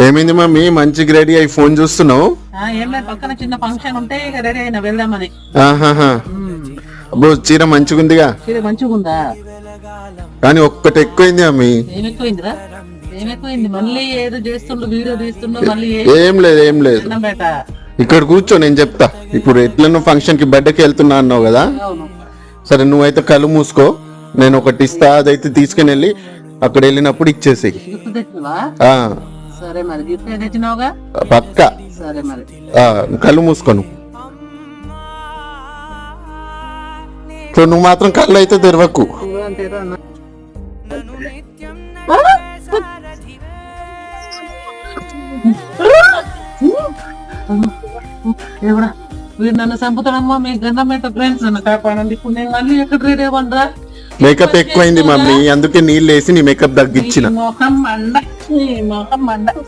ఏమైంది మమ్మీ మంచిగా రెడీ అయి ఫోన్ చూస్తున్నావు? పక్కన చిన్న ఫంక్షన్ ఉంటే ఇక రెడీ అయినా వెళ్దామని. ఆహాహా. అబ్బో చీర మంచిగుందిగా? చీర కానీ ఒక్కటి ఎక్కువైంది మమ్మీ ఏం ఎక్కువైందిరా? ఏం ఎక్కువైంది? మళ్ళీ ఏదో చేస్తుండు వీడియో తీస్తుండు మళ్ళీ ఏ- ఏం లేదు ఏం లేదు. ఇక్కడ కూర్చో నేను చెప్తా. ఇప్పుడు ఎట్లనో ఫంక్షన్కి బర్త్డేకి వెళ్తున్నా అన్నావు కదా? సరే నువ్వైతే కళ్ళు మూసుకో. నేను ఒకటి ఇస్తా అదైతే తీసుకుని వెళ్ళి అక్కడ వెళ్ళినప్పుడు ఇచ్చేసేయి. ఆ, సరే మరి. గిఫ్ట్ తెచ్చినావుగా? పక్క. సరే మరి. కళ్ళు మూసుకోను. సో నువ్వు మాత్రం కళ్ళు అయితే తెరవకు. దేవుడా వీడు నన్ను చంపుతాడమ్మా మీ గంధం ఫ్రెండ్స్ నన్ను కాపాడండి. ఇప్పుడు నేను మళ్ళీ ఎక్కడ రెడీ అవ్వండిరా మేకప్ ఎక్కువైంది మమ్మీ. అందుకే నీళ్ళు వేసి నీ మేకప్ తగ్గించిన. మొహం మండ మొహం మండ